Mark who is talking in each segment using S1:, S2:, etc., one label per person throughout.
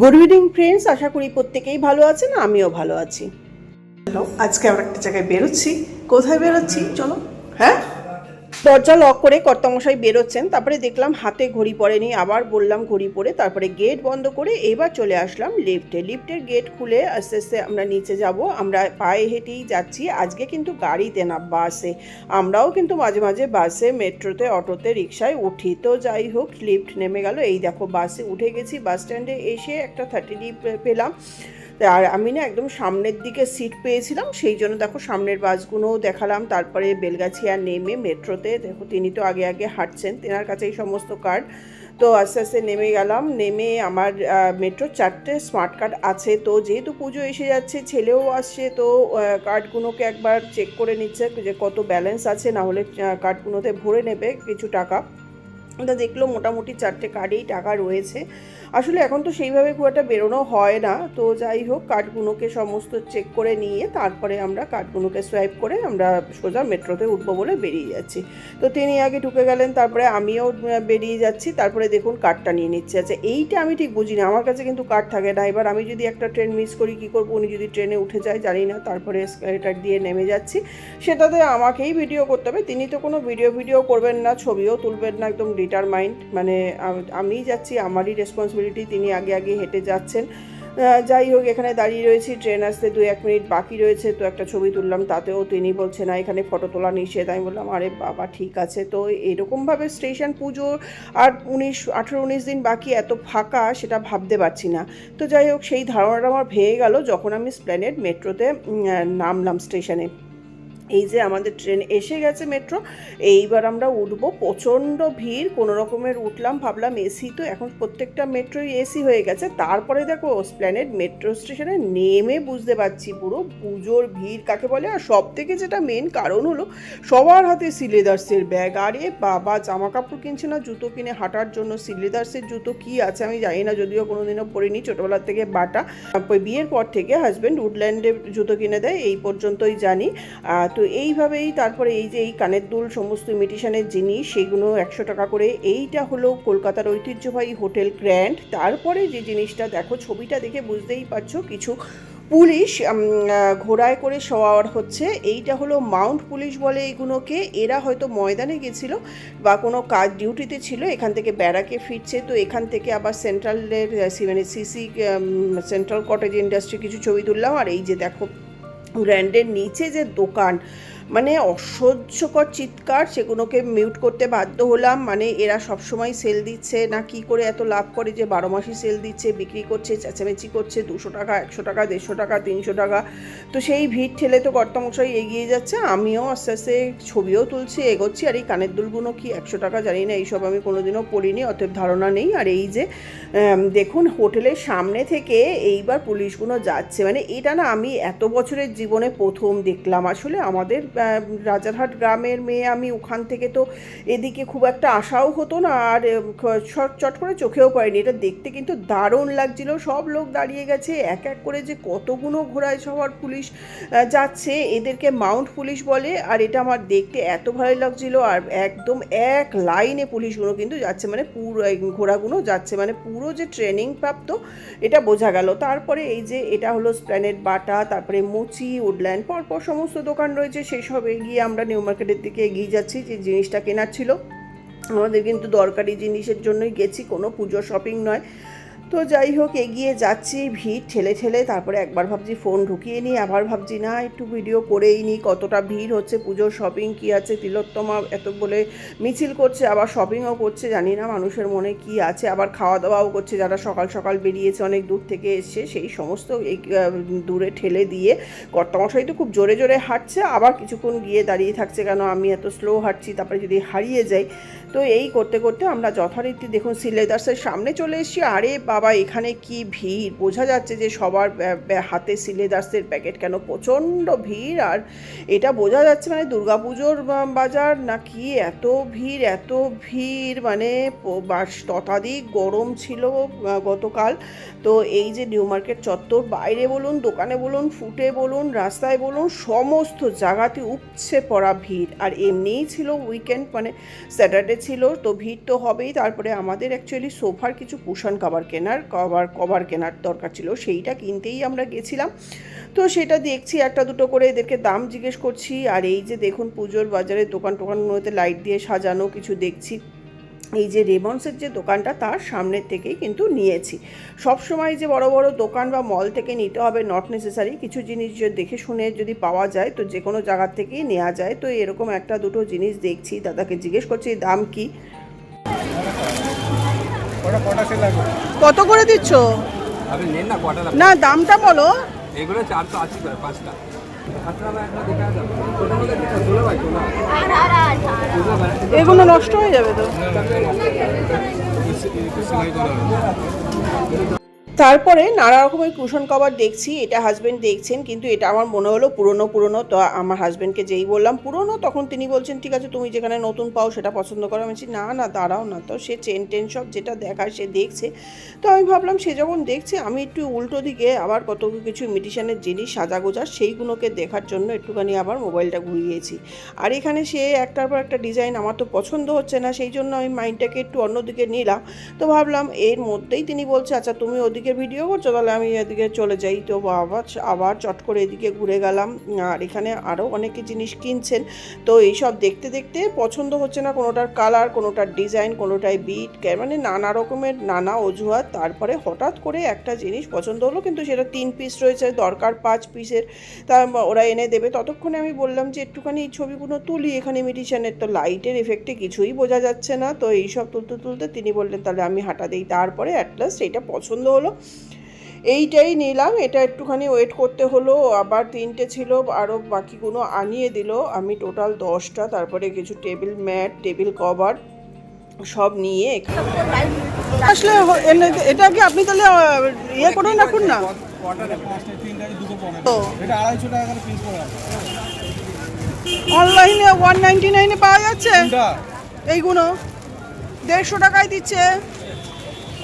S1: Good evening friends আশা করি প্রত্যেকেই ভালো আছেন, আমিও ভালো আছি। হ্যালো, আজকে আমরা একটা জায়গায় বেরোচ্ছি। কোথায় বেরোচ্ছি? চলো। হ্যাঁ? দরজা লক করে কর্তামশাই বেরোচ্ছেন, তারপরে দেখলাম হাতে ঘড়ি পড়েনি, আবার বললাম ঘড়ি পরে তারপরে গেট বন্ধ করে এবার চলে আসলাম লিফটে লিফটের গেট খুলে আস্তে আস্তে আমরা নিচে যাব, আমরা পায়ে হেঁটেই যাচ্ছি, আজকে কিন্তু গাড়িতে না, বাসে। আমরাও কিন্তু মাঝে মাঝে বাসে, মেট্রোতে, অটোতে, রিক্সায় উঠি। তো যাই হোক লিফট নেমে গেল, এই দেখো বাসে উঠে গেছি, বাস স্ট্যান্ডে এসে একটা থার্টি লিফট পেলাম। আর আমি না একদম সামনের দিকে সিট পেয়েছিলাম, সেই জন্য দেখো সামনের বাসগুলোও দেখালাম, তারপরে বেলগাছিয়া নেমে মেট্রোতে, দেখো তিনি তো আগে আগে হাঁটছেন, তেনার কাছে এই সমস্ত কার্ড তো আস্তে আস্তে নেমে গেলাম, নেমে আমার মেট্রো চারটে স্মার্ট কার্ড আছে। তো যেহেতু পুজো এসে যাচ্ছে, ছেলেও আসছে, তো কার্ডগুলোকে একবার চেক করে নিচ্ছে যে কত ব্যালেন্স আছে না হলে কার্ডগুলোতে ভরে নেবে কিছু টাকা। তা দেখল মোটামুটি চারটে কার্ডেই টাকা রয়েছে। আসলে এখন তো সেইভাবে খুব একটা বেরোনো হয় না। তো যাই হোক কার্ডগুলোকে সমস্ত চেক করে নিয়ে তারপরে আমরা কার্ডগুলোকে সোয়াইপ করে আমরা সোজা মেট্রোতে উঠবো বলে বেরিয়ে যাচ্ছি। তো তিনি আগে ঢুকে গেলেন, তারপরে আমিও বেরিয়ে যাচ্ছি। তারপরে দেখুন কার্ডটা নিয়ে নিচ্ছে। আচ্ছা এইটা আমি ঠিক বুঝি না আমার কাছে কিন্তু কার্ড থাকে না। এবার আমি যদি একটা ট্রেন মিস করি, কী করব? উনি যদি ট্রেনে উঠে যায়, জানি না। তারপরে স্কেলেটার দিয়ে নেমে যাচ্ছি। সেটাতে আমাকেই ভিডিও করতে হবে। তিনি তো কোনো ভিডিও ভিডিও করবেন না, ছবিও তুলবেন না, একদম ডিটারমাইন্ড মানে আম- যাচ্ছি, আমারই রেসপন্সিবিলিটি তিনি আগে আগে হেঁটে যাচ্ছেন। যাই হোক, এখানে দাঁড়িয়ে রয়েছি। ট্রেন আসতে দু এক মিনিট বাকি রয়েছে, তো একটা ছবি তুললাম, তাতেও তিনি বলছে না, এখানে ফটো তোলা নিষেধ। আমি বললাম, আরে বাবা, ঠিক আছে। তো এরকমভাবে স্টেশন পুজো আর উনিশ, আঠেরো, উনিশ দিন বাকি এত ফাঁকা, সেটা ভাবতে পারছি না। তো যাই হোক, সেই ধারণাটা আমার ভেঙে গেল যখন আমি স্প্ল্যানেড মেট্রোতে নামলাম স্টেশনে। এই যে আমাদের ট্রেন এসে গেছে মেট্রো এইবার আমরা উঠবো। প্রচণ্ড ভিড় কোনো রকমের উঠলাম ভাবলাম এসি তো এখন প্রত্যেকটা মেট্রোই এসি হয়ে গেছে। তারপরে দেখো স্প্ল্যানেড মেট্রো স্টেশনে নেমে বুঝতে পারছি পুরো পুজোর ভিড় কাকে বলে? আর সব থেকে যেটা মেন কারণ হলো সবার হাতে সিলেদার্সের ব্যাগ। আরে বাবা জামা কাপড় কিনছে না জুতো কিনে হাঁটার জন্য সিলেদার্সের জুতো কি আছে আমি জানি না যদিও কোনোদিনও পরিনি ছোটোবেলার থেকে বাটা। বিয়ের পর থেকে হাজব্যান্ড উডল্যান্ডে জুতো কিনে দেয় এই পর্যন্তই জানি। আহ, তো এইভাবেই তারপরে এই যে এই কানের দুল সমস্ত ইমিটেশনের জিনিস, সেগুলো একশো টাকা করে। এইটা হলো কলকাতার ঐতিহ্যবাহী হোটেল গ্র্যান্ড। তারপরে যে জিনিসটা, দেখো ছবিটা দেখে বুঝতেই পারছ, কিছু পুলিশ ঘোড়ায় করে সওয়ার হচ্ছে। এইটা হলো মাউন্ট পুলিশ বলে এইগুলোকে এরা হয়তো ময়দানে গেছিল বা কোনো কাজ, ডিউটিতে ছিল, এখান থেকে ব্যারাকে ফিরছে। তো এখান থেকে আবার সেন্ট্রালের মানে সিসি সেন্ট্রাল কটেজ ইন্ডাস্ট্রি কিছু ছবি তুললাম। আর এই যে দেখো গ্র্যান্ডের নিচে যে দোকান মানে অসহ্যকর চিৎকার, সেগুলোকে মিউট করতে বাধ্য হলাম। মানে এরা সবসময় সেল দিচ্ছে না কি করে এত লাভ করে যে বারো মাসই সেল দিচ্ছে, বিক্রি করছে, চেঁচামেচি করছে, দুশো টাকা, একশো টাকা, দেড়শো টাকা, তিনশো টাকা। তো সেই ভিড় ঠেলে তো কর্তামশাই এগিয়ে যাচ্ছে, আমিও আস্তে আস্তে ছবিও তুলছি, এগোচ্ছি, আর এই কানের দুলগুলো কি একশো টাকা জানি না, এইসব আমি কোনোদিনও পড়িনি, অতএব ধারণা নেই। আর এই যে দেখুন হোটেলের সামনে থেকে এইবার পুলিশগুলো যাচ্ছে। মানে এটা না আমি এত বছরের জীবনে প্রথম দেখলাম আসলে আমাদের রাজারহাট গ্রামের মেয়ে আমি ওখান থেকে তো এদিকে খুব একটা আশাও হতো না, আর চট করে চোখেও পড়েনি। এটা দেখতে কিন্তু দারুণ লাগছিল। সব লোক দাঁড়িয়ে গেছে, এক এক করে যে কতগুলো ঘোড়ায় সবার পুলিশ যাচ্ছে। এদেরকে মাউন্ট পুলিশ বলে, আর এটা আমার দেখতে এত ভালো লাগছিল। আর একদম এক লাইনে পুলিশগুলো কিন্তু যাচ্ছে মানে পুরো ঘোড়াগুলো যাচ্ছে। মানে পুরো যে ট্রেনিং প্রাপ্ত, এটা বোঝা গেল। তারপরে এই যে এটা হলো স্প্ল্যানেট বাটা, তারপরে মুচি, উডল্যান্ড, পরপর সমস্ত দোকান রয়েছে। সেই সব এগিয়ে আমরা নিউ মার্কেটের দিকে এগিয়ে যাচ্ছি, যে জিনিসটা কেনার ছিল। আমাদের কিন্তু দরকারি জিনিসের জন্যই গেছি, কোনো পুজো শপিং নয়। তো যাই হোক, এগিয়ে যাচ্ছি, ভিড় ঠেলে ঠেলে। তারপরে একবার ভাবছি ফোন ঢুকিয়ে নিই, আবার ভাবছি, না, একটু ভিডিও করেই নিই, কতটা ভিড় হচ্ছে পুজোর শপিং কি আছে, তিলোত্তমা এত বলে মিছিল করছে, আবার শপিংও করছে, জানি না মানুষের মনে কি আছে, আবার খাওয়া দাওয়াও করছে, যারা সকাল সকাল বেরিয়েছে, অনেক দূর থেকে এসছে, সেই সমস্ত দূরে ঠেলে দিয়ে কর্তামশাই তো খুব জোরে জোরে হাঁটছে, আবার কিছুক্ষণ গিয়ে দাঁড়িয়ে থাকছে, কেন আমি এত স্লো হাঁটছি, তারপরে যদি হারিয়ে যাই তো এই করতে করতে আমরা যথারীতি দেখুন সিলেদার্সের সামনে চলে এসেছি। আরে বাবা, এখানে কি ভিড়? বোঝা যাচ্ছে যে সবার হাতে সিলেদার্সের প্যাকেট কেন? প্রচণ্ড ভিড়। আর এটা বোঝা যাচ্ছে মানে দুর্গাপুজোর বাজার নাকি এত ভিড় এত ভিড়। মানে ততাধিক গরম ছিল গতকাল। তো এই যে নিউ মার্কেট চত্বর, বাইরে বলুন, দোকানে বলুন, ফুটে বলুন, রাস্তায় বলুন, সমস্ত জায়গাতে উপচে পড়া ভিড়। আর এমনিই ছিল উইকেন্ড মানে স্যাটারডে ছিল, তো ভিড় তো হবেই। তারপরে আমাদের অ্যাকচুয়ালি সোফার কিছু কুশন কাভার কেনার কভার কভার কেনার দরকার ছিল। সেইটা কিনতেই আমরা গেছিলাম। তো সেটা দেখছি, একটা দুটো করে এদেরকে দাম জিজ্ঞেস করছি। আর এই যে দেখুন পুজোর বাজারে দোকান টোকানগুলোতে লাইট দিয়ে সাজানো, কিছু দেখছি। এই যে রেমন্সের যে দোকানটা তার সামনের থেকেই কিন্তু নিয়েছি। সব সময় যে বড় বড় দোকান বা মল থেকে নিতে হবে নট নেসেসারি কিছু জিনিস যে দেখে শুনে যদি পাওয়া যায় তো যে কোনো জায়গার থেকেই নেওয়া যায়। তো এরকম একটা দুটো জিনিস দেখছি দাদাকে জিজ্ঞেস করছি দাম কি? কত করে দিচ্ছ?
S2: না
S1: দামটা বলো।
S2: এগুলো চারশো আশি করে পাঁচটা।
S1: এগুলো নষ্ট হয়ে যাবে তো। তারপরে নানা রকমের কুশন কভার দেখছি, এটা হাজবেন্ড দেখছেন, কিন্তু এটা আমার মনে হলো পুরনো পুরনো, তো আমার হাজব্যান্ডকে যেই বললাম, পুরনো তখন তিনি বলছেন, ঠিক আছে, তুমি যেখানে নতুন পাও সেটা পছন্দ করো। আমি না না, দাঁড়াও না তো। সে চেন টেন সব যেটা দেখায় সে দেখছে। তো আমি ভাবলাম, সে যখন দেখছে, আমি একটু উল্টো দিকে আবার কত কিছু ইমিটেশনের জিনিস সাজাগোজা, সেইগুলোকে দেখার জন্য একটুখানি আবার মোবাইলটা ঘুরিয়েছি। আর এখানে সে একটার পর একটা ডিজাইন আমার তো পছন্দ হচ্ছে না, সেই জন্য আমি মাইন্ডটাকে একটু অন্যদিকে নিলাম। তো ভাবলাম, এর মধ্যেই তিনি বলছে আচ্ছা তুমি ওদিকে ভিডিও করছ? তাহলে আমি এদিকে চলে যাই। তো আবার আবার চট করে এদিকে ঘুরে গেলাম। আর এখানে আরও অনেকে জিনিস কিনছেন। তো এইসব দেখতে দেখতে পছন্দ হচ্ছে না কোনোটার কালার কোনোটার ডিজাইন কোনোটায় বিট মানে নানা রকমের নানা অজুহাত। তারপরে হঠাৎ করে একটা জিনিস পছন্দ হলো, কিন্তু সেটা তিন পিস রয়েছে, দরকার পাঁচ পিসের তা ওরা এনে দেবে। ততক্ষণে আমি বললাম যে একটুখানি এই ছবিগুলো তুলি। এখানে মিটিশনের তো লাইটের এফেক্টে কিছুই বোঝা যাচ্ছে না। তো এইসব তুলতে তুলতে তিনি বললেন, তাহলে আমি হাঁটা দিই। তারপরে অ্যাটলাস্ট এইটা পছন্দ হলো। এইটাই নিলাম এটা একটুখানি ওয়েট করতে হলো আবার তিনটে ছিল আরও বাকিগুলো আনিয়ে দিল। আমি টোটাল দশটা তারপরে কিছু টেবিল ম্যাট টেবিল কভার সব নিয়ে এখানে আসলে এটা কি আপনি তাহলে ইয়ে রাখুন না?
S2: টাকা করে পিস করে আছে
S1: অনলাইনে ওয়ান নাইনটি নাইনে পাওয়া যাচ্ছে? এইগুলো। দেড়শো টাকায় দিচ্ছে।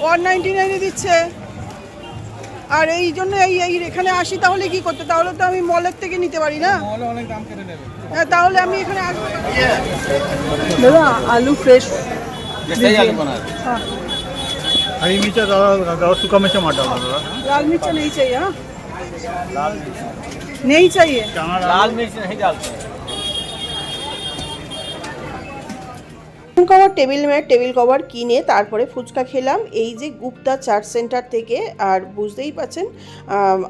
S1: ওয়ান নাইনটি নাইনে দিচ্ছে। আর এই জন্য এই এই এখানে আসি তাহলে কি করতে তাহলে তো আমি মলের থেকে নিতে পারি না
S2: মহলে অনেক দাম কেটে নেবে
S1: হ্যাঁ, তাহলে আমি এখানে আসবো দাদা আলু ফ্রেশ
S2: সেই আলু বানায়
S1: हाँ
S3: हरी मिर्च ज़्यादा ज़्यादा सूखा मिर्च मत डालना दादा
S1: लाल मिर्च नहीं चाहिए हाँ नहीं चाहिए
S3: चना
S2: लाल मिर्च नहीं डालते
S1: cover table mat table cover কিনে তারপরে ফুচকা খেলাম। এই যে গুপ্তা চাট সেন্টার থেকে, আর বুঝতেই পাচ্ছেন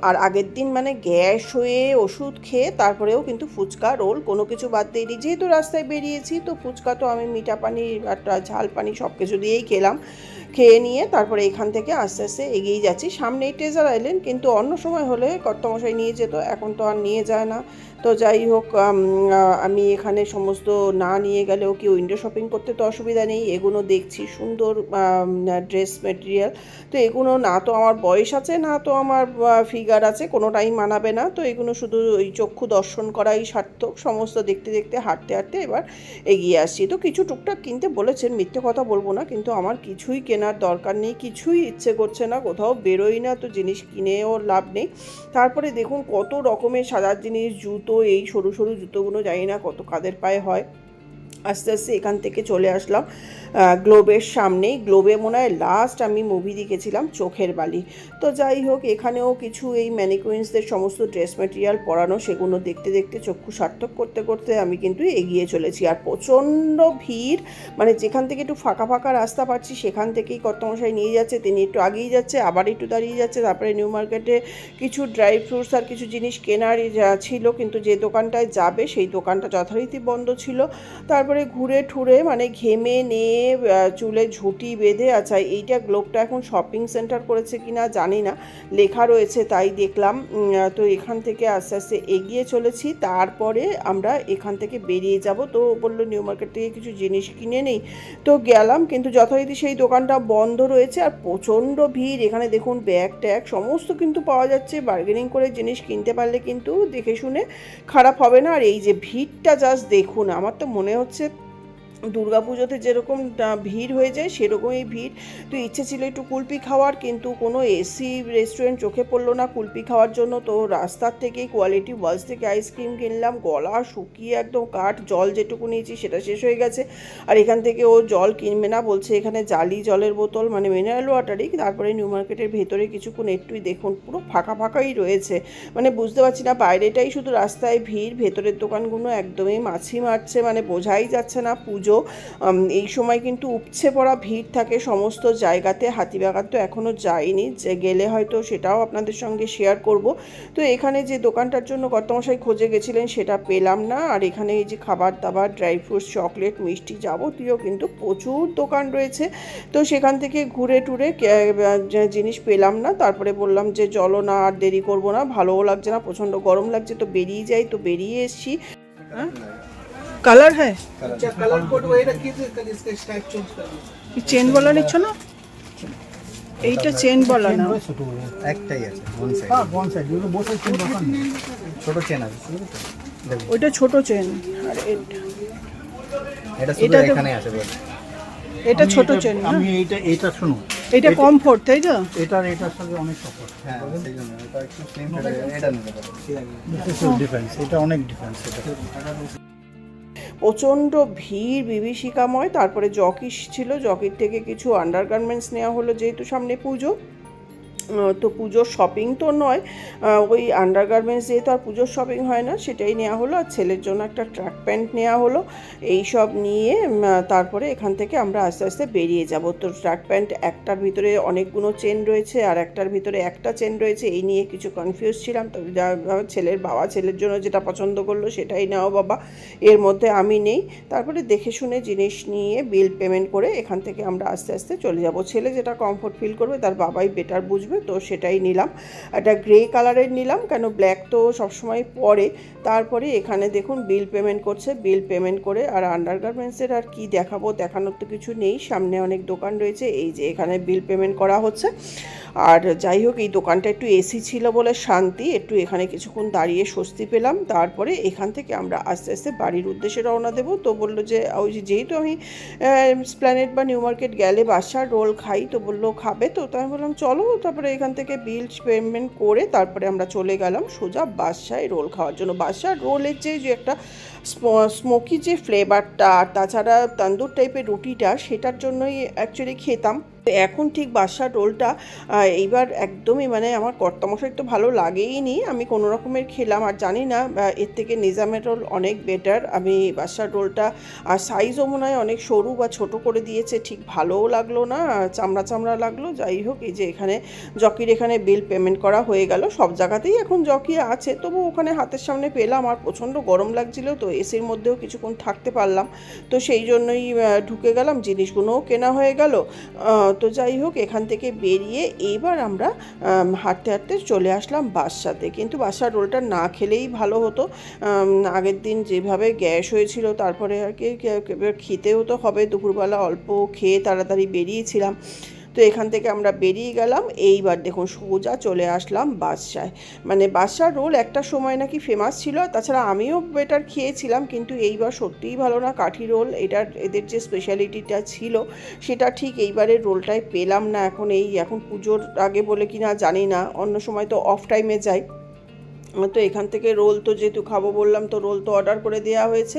S1: আর আগের দিন মানে গ্যাস হয়ে ওষুধ খেয়ে তারপরেও কিন্তু ফুচকা, রোল কোনো কিছু বাদ দিইনি যেহেতু রাস্তায় বেরিয়েছি, তো ফুচকা তো আমি মিঠা পানি আর ঝাল পানি সব কিছু দিয়েই খেলাম। খেয়ে নিয়ে তারপরে এখান থেকে আস্তে আস্তে এগিয়ে যাচ্ছি। সামনেই ট্রেজার আইল্যান্ড কিন্তু অন্য সময় হলে কর্তমশাই নিয়ে যেত, এখন তো আর নিয়ে যায় না। তো যাই হোক, আমি এখানে সমস্ত না নিয়ে গেলেও কি উইন্ডো শপিং করতে তো অসুবিধা নেই। এগুলো দেখছি, সুন্দর ড্রেস মেটেরিয়াল তো এগুলো না তো আমার বয়স আছে, না তো আমার ফিগার আছে, কোনোটাই মানাবে না। তো এগুলো শুধু ওই চক্ষু দর্শন করাই সার্থক, সমস্ত দেখতে দেখতে, হাঁটতে হাঁটতে এবার এগিয়ে আসছি। তো কিছু টুকটাক কিনতে বলেছেন, মিথ্যে কথা বলব না, কিন্তু আমার কিছুই কেনার দরকার নেই, কিছুই ইচ্ছে করছে না, কোথাও বেরোই না, তো জিনিস কিনেও লাভ নেই। তারপরে দেখুন কত রকমের সাজার জিনিস, জুতো এই সরু সরু জুতোগুলো জানি না কত কাদের পায়ে হয়। আস্তে আস্তে এখান থেকে চলে আসলাম। গ্লোবের সামনেই গ্লোবে মনে হয় লাস্ট আমি মুভি দেখেছিলাম, চোখের বালি। তো যাই হোক, এখানেও কিছু এই ম্যানিকুইন্সদের সমস্ত ড্রেস মেটেরিয়াল পরানো, সেগুলো দেখতে দেখতে, চক্ষু সার্থক করতে করতে আমি কিন্তু এগিয়ে চলেছি। আর প্রচণ্ড ভিড় মানে যেখান থেকে একটু ফাঁকা ফাঁকা রাস্তা পাচ্ছি, সেখান থেকেই কর্তমশাই নিয়ে যাচ্ছে, তিনি একটু আগেই যাচ্ছে, আবার একটু দাঁড়িয়ে যাচ্ছে। তারপরে নিউ মার্কেটে কিছু ড্রাই ফ্রুটস আর কিছু জিনিস কেনার ছিল, কিন্তু যে দোকানটায় যাবে, সেই দোকানটা যথারীতি বন্ধ ছিল। তারপরে ঘুরে ঠুরে মানে ঘেমে নিয়ে চুলে ঝুঁটি বেঁধে আচ্ছা এইটা গ্লোবটা এখন শপিং সেন্টার করেছে কি না জানি না, লেখা রয়েছে তাই দেখলাম। তো এখান থেকে আস্তে আস্তে এগিয়ে চলেছি, তারপরে আমরা এখান থেকে বেরিয়ে যাব। তো বলল নিউ মার্কেট থেকে কিছু জিনিস কিনে নেই। তো গেলাম, কিন্তু যথারীতি সেই দোকানটা বন্ধ রয়েছে আর প্রচণ্ড ভিড়। এখানে দেখুন ব্যাগ ট্যাগ সমস্ত কিন্তু পাওয়া যাচ্ছে বার্গেনিং করে জিনিস কিনতে পারলে কিন্তু দেখে শুনে খারাপ হবে না। আর এই যে ভিড়টা জাস্ট দেখুন, আমার তো মনে হচ্ছে দুর্গাপুজোতে যেরকম ভিড় হয়ে যায়, সেরকমই ভিড়। তো ইচ্ছে ছিল একটু কুলপি খাওয়ার, কিন্তু কোনো এসি রেস্টুরেন্ট চোখে পড়ল না কুলপি খাওয়ার জন্য। তো রাস্তার থেকেই কোয়ালিটি ওয়ালস থেকে আইসক্রিম কিনলাম, গলা শুকিয়ে একদম কাঠ, জল যেটুকু নিয়েছি সেটা শেষ হয়ে গেছে। আর এখান থেকে ও জল কিনবে না, বলছে এখানে জালি জলের বোতল মানে মিনারেল ওয়াটারই তারপরে নিউ মার্কেটের ভেতরে কিছুক্ষণ একটুই দেখুন, পুরো ফাঁকা ফাঁকাই রয়েছে। মানে বুঝতে পারছি না, বাইরেটাই শুধু রাস্তায় ভিড়, ভেতরের দোকানগুলো একদমই মাছি মারছে মানে বোঝাই যাচ্ছে না, পুজো উম, এই সময় কিন্তু উপচে পড়া ভিড় থাকে সমস্ত জায়গাতে। হাতিবাগান তো এখনও যায়নি যে গেলে হয়তো সেটাও আপনাদের সঙ্গে শেয়ার করব। তো এখানে যে দোকানটার জন্য কর্তমশাই খোঁজে গেছিলেন সেটা পেলাম না। আর এখানে এই যে খাবার দাবার ড্রাই ফ্রুটস চকলেট মিষ্টি যাবতীয় কিন্তু প্রচুর দোকান রয়েছে। তো সেখান থেকে ঘুরে টুরে জিনিস পেলাম না। তারপরে বললাম যে চলো না আর দেরি করব না। ভালোও লাগছে না প্রচণ্ড গরম লাগছে তো বেরিয়ে যাই। তো বেরিয়ে এসছি। কালার হ্যাঁ
S4: अच्छा कलर कोड वही रखिए थे कल इसका स्टाइप चेंज कर दीजिए
S1: চেন বলা নিচ্ছ না এইটা চেন বলা না
S5: একটাই আছে ওয়ান সাইড
S3: হ্যাঁ ওয়ান সাইড এগুলো বসে তিন দোকান
S5: ছোট চেন আছে বুঝলি তো? দেখুন
S1: ওইটা ছোট চেন আর এটা
S5: এটা শুধু
S1: এটা তো-
S5: এখানে আছে বল
S1: এটা
S3: আমি
S1: ছোট
S3: এটা-
S1: চেন না
S3: আমি এইটা এটা শুনো
S1: এটা কমফোর্ট তাই তো
S3: এটার এটার সাথে অনেক তফাৎ
S5: হ্যাঁ সেই জন্য এটা একটু স্লিম এটা নিতে পারো
S3: ডিফারেন্স এটা অনেক ডিফারেন্স এটা
S1: প্রচণ্ড ভিড়, বিভীষিকাময়। তারপরে জকিস ছিল, জকির থেকে কিছু আন্ডারগার্মেন্টস নেওয়া হলো, যেহেতু সামনে পুজো। তো পুজোর শপিং তো নয় ওই আন্ডারগার্মেন্টস যেহেতু আর পুজোর শপিং হয় না, সেটাই নেওয়া হলো, আর ছেলের জন্য একটা ট্র্যাক প্যান্ট নেওয়া হলো, এই সব নিয়ে তারপরে এখান থেকে আমরা আস্তে আস্তে বেরিয়ে যাব। তো ট্র্যাক প্যান্ট একটার ভিতরে অনেকগুলো চেন রয়েছে, আর একটার ভিতরে একটা চেন রয়েছে, এই নিয়ে কিছু কনফিউজ ছিলাম, তো ছেলের বাবা ছেলের জন্য যেটা পছন্দ করল, সেটাই নাও বাবা, এর মধ্যে আমি নেই। তারপরে দেখে শুনে জিনিস নিয়ে বিল পেমেন্ট করে এখান থেকে আমরা আস্তে আস্তে চলে যাব। ছেলে যেটা কমফোর্ট ফিল করবে, তার বাবাই বেটার বুঝবে তো সেটাই নিলাম। একটা গ্রে কালারের নিলাম, কেন ব্ল্যাক তো সবসময় পরে। তারপরে এখানে দেখুন বিল পেমেন্ট করছে বিল পেমেন্ট করে আর আন্ডারগার্মেন্টসের আর কি দেখাবো, দেখানোর তো কিছু নেই। সামনে অনেক দোকান রয়েছে, এই যে এখানে বিল পেমেন্ট করা হচ্ছে। আর যাই হোক, এই দোকানটা একটু এসি ছিল বলে শান্তি, একটু এখানে কিছুক্ষণ দাঁড়িয়ে স্বস্তি পেলাম। তারপরে এখান থেকে আমরা আস্তে আস্তে বাড়ির উদ্দেশ্যে রওনা দেবো। তো বলল যে, ওই যেহেতু আমি স্প্ল্যানেট বা নিউ মার্কেট গেলে বাসার রোল খাই, তো বলল খাবে। তো তাই আমি বললাম, চলো। তারপরে এখান থেকে বিল পেমেন্ট করে তারপরে আমরা চলে গেলাম সোজা বাদশায় রোল খাওয়ার জন্য। বাদশাহ রোলের যে যে একটা স্মোকি যে ফ্লেভারটা আর তাছাড়া তান্দুর টাইপের রুটিটা, সেটার জন্যই অ্যাকচুয়ালি খেতাম। এখন ঠিক বাসার রোলটা এইবার একদমই মানে আমার কর্তামশাই তো ভালো লাগেই নি। আমি কোনো রকমের খেলাম, আর জানি না এর থেকে নিজামের রোল অনেক বেটার আমি বাসার রোলটা, আর সাইজও মনে হয় অনেক সরু বা ছোট করে দিয়েছে, ঠিক ভালোও লাগল না, চামড়া চামড়া লাগল। যাই হোক, এই যে এখানে জকির এখানে বিল পেমেন্ট করা হয়ে গেল। সব জায়গাতেই এখন জকি আছে তবু ওখানে হাতের সামনে পেলাম, আর প্রচণ্ড গরম লাগছিল, তো এসির মধ্যেও কিছুক্ষণ থাকতে পারলাম। তো সেই জন্যই ঢুকে গেলাম, জিনিসগুলোও কেনা হয়ে গেল। তো যাই হোক, এখান থেকে বেরিয়ে এইবার আমরা হাঁটতে হাঁটতে চলে আসলাম বাসাতে। কিন্তু বাসার রোলটা না খেলেই ভালো হতো। আগের দিন যেভাবে গ্যাস হয়েছিল, তারপরে আর কে- খেতেও তো হবে। দুপুরবেলা অল্প খেয়ে তাড়াতাড়ি বেরিয়েছিলাম। তো এখান থেকে আমরা বেরিয়ে গেলাম। এইবার দেখুন সোজা চলে আসলাম বাদশায়। মানে বাদশার রোল একটা সময় নাকি ফেমাস ছিল, তাছাড়া আমিও বেটার খেয়েছিলাম, কিন্তু এইবার সত্যিই ভালো না। কাঠি রোল এটার এদের যে স্পেশালিটিটা ছিল, সেটা ঠিক এইবারের রোলটাই পেলাম না। এখন এই, এখন পুজোর আগে বলে কি না জানি না। অন্য সময় তো অফ টাইমে যাই। তো এখান থেকে রোল তো যেহেতু খাব বললাম, তো রোল তো অর্ডার করে দেওয়া হয়েছে।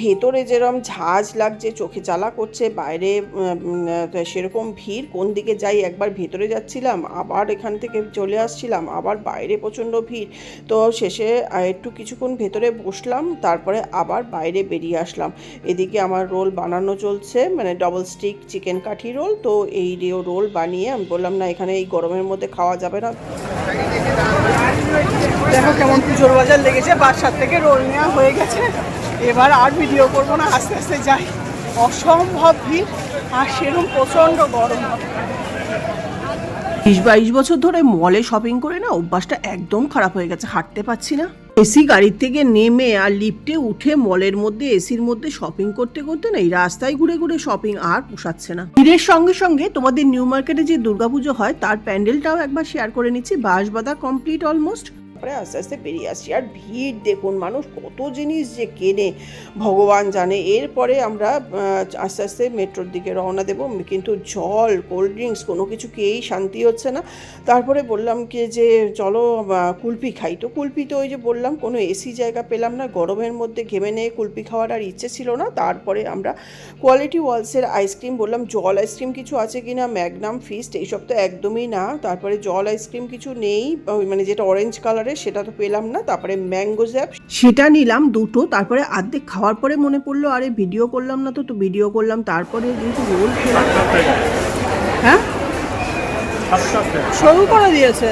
S1: ভেতরে যেরকম ঝাঁজ লাগছে, চোখে জ্বালা করছে, বাইরে সেরকম ভিড়, কোন দিকে যাই, একবার ভেতরে যাচ্ছিলাম, আবার এখান থেকে চলে আসছিলাম, আবার বাইরে প্রচণ্ড ভিড়। তো শেষে একটু কিছুক্ষণ ভেতরে বসলাম, তারপরে আবার বাইরে বেরিয়ে আসলাম। এদিকে আমার রোল বানানো চলছে মানে ডবল স্টিক চিকেন কাঠি রোল, তো এই রোল বানিয়ে আমি বললাম, না, এখানে এই গরমের মধ্যে খাওয়া যাবে না। দেখো কেমন পুজোর বাজার লেগেছে বাসার থেকে রোল নেওয়া হয়ে গেছে। এবার আর ভিডিও করব না, আস্তে আস্তে যাই। অসম্ভব ভিড়, আর সেরকম প্রচণ্ড গরম বিশ বাইশ বছর ধরে মলে শপিং করে না, অভ্যাসটা একদম খারাপ হয়ে গেছে, হাঁটতে পারছি না। এসি গাড়ির থেকে নেমে আর লিফটে উঠে মলের মধ্যে, এসির মধ্যে শপিং করতে করতে না এই রাস্তায় ঘুরে ঘুরে শপিং আর পোষাচ্ছে না। ভিড়ের সঙ্গে সঙ্গে তোমাদের নিউ মার্কেটে যে দুর্গাপুজো হয়, তার প্যান্ডেলটাও একবার শেয়ার করে নিচ্ছি। বাঁশবাদা কমপ্লিট অলমোস্ট তারপরে আস্তে আস্তে বেরিয়ে আসছি আর ভিড় দেখুন, মানুষ কত জিনিস যে কেনে, ভগবান জানে। এরপরে আমরা আস্তে আস্তে মেট্রোর দিকে রওনা দেবো। কিন্তু জল, কোল্ড ড্রিঙ্কস কোনো কিছু খেয়েই শান্তি হচ্ছে না। তারপরে বললাম কি যে, চলো কুলপি খাই। তো কুলপি তো ওই যে বললাম, কোনো এসি জায়গা পেলাম না। গরমের মধ্যে ঘেমে নিয়ে কুলপি খাওয়ার আর ইচ্ছে ছিল না। তারপরে আমরা কোয়ালিটি ওয়ালসের আইসক্রিম বললাম, জল আইসক্রিম কিছু আছে কি না? ম্যাগনাম ফিস্ট এইসব তো একদমই না। তারপরে জল আইসক্রিম কিছু নেই। মানে যেটা অরেঞ্জ কালারের সেটা তো পেলাম না তারপরে ম্যাঙ্গো জ্যাপ। সেটা নিলাম দুটো তারপরে অর্ধেক খাওয়ার পরে মনে পড়ল আরে ভিডিও করলাম না তো তো ভিডিও করলাম তারপরে যেহেতু রোল খেলাম। হ্যাঁ?
S3: সরু করা
S1: শুরু করে দিয়েছে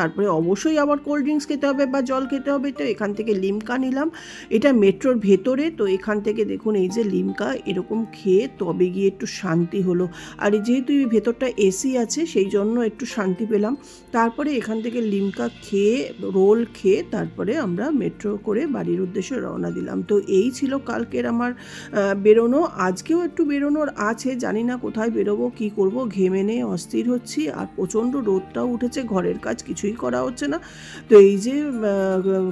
S1: তারপরে অবশ্যই আবার কোল্ড ড্রিঙ্কস খেতে হবে বা জল খেতে হবে। তো এখান থেকে লিমকা নিলাম। এটা মেট্রোর ভেতরে, তো এখান থেকে দেখুন এই যে লিমকা এরকম খেয়ে তবে গিয়ে একটু শান্তি হলো। আর যেহেতু এই ভেতরটা এসি আছে, সেই জন্য একটু শান্তি পেলাম। তারপরে এখান থেকে লিমকা খেয়ে রোল খেয়ে তারপরে আমরা মেট্রো করে বাড়ির উদ্দেশ্যে রওনা দিলাম। তো এই ছিল কালকের আমার বেরোনো। আজকেও একটু বেরোনোর আছে, জানি না কোথায় বেরোবো, কি করব, ঘেমে নিয়ে অস্থির হচ্ছি, আর প্রচণ্ড রোদটাও উঠেছে, ঘরের কাজ কিছুই করা হচ্ছে না। তো এই যে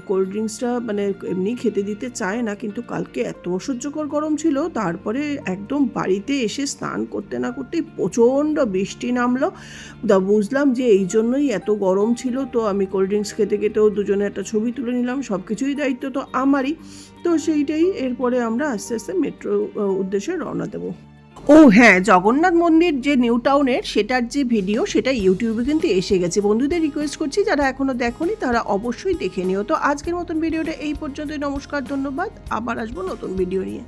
S1: কোল্ড ড্রিঙ্কসটা মানে এমনি খেতে দিতে চায় না, কিন্তু কালকে এত অসহ্যকর গরম ছিল, তারপরে একদম বাড়িতে এসে স্নান করতে না করতেই প্রচণ্ড বৃষ্টি নামলো। তা বুঝলাম যে এই জন্যই এত গরম ছিল, তো আমি কোল্ড ড্রিঙ্কস খেতে খেতেও দুজনে একটা ছবি তুলে নিলাম সব কিছুই দায়িত্ব তো আমারই। তো সেইটাই, এরপরে আমরা আস্তে আস্তে মেট্রো উদ্দেশ্যে রওনা দেবো। ও হ্যাঁ জগন্নাথ মন্দির যে নিউ টাউনের সেটার যে ভিডিও সেটা ইউটিউবে কিন্তু এসে গেছে। বন্ধুদের রিকোয়েস্ট করছি, যারা এখনও দেখোনি, তারা অবশ্যই দেখে নিও। তো আজকের মতন ভিডিওটা এই পর্যন্তই। নমস্কার, ধন্যবাদ। আবার আসব নতুন ভিডিও নিয়ে।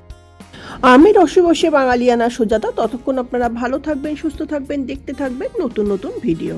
S1: আমি রসে বসে, বাঙালিয়ানা সোজাতা ততক্ষণ আপনারা ভালো থাকবেন, সুস্থ থাকবেন, দেখতে থাকবেন নতুন নতুন ভিডিও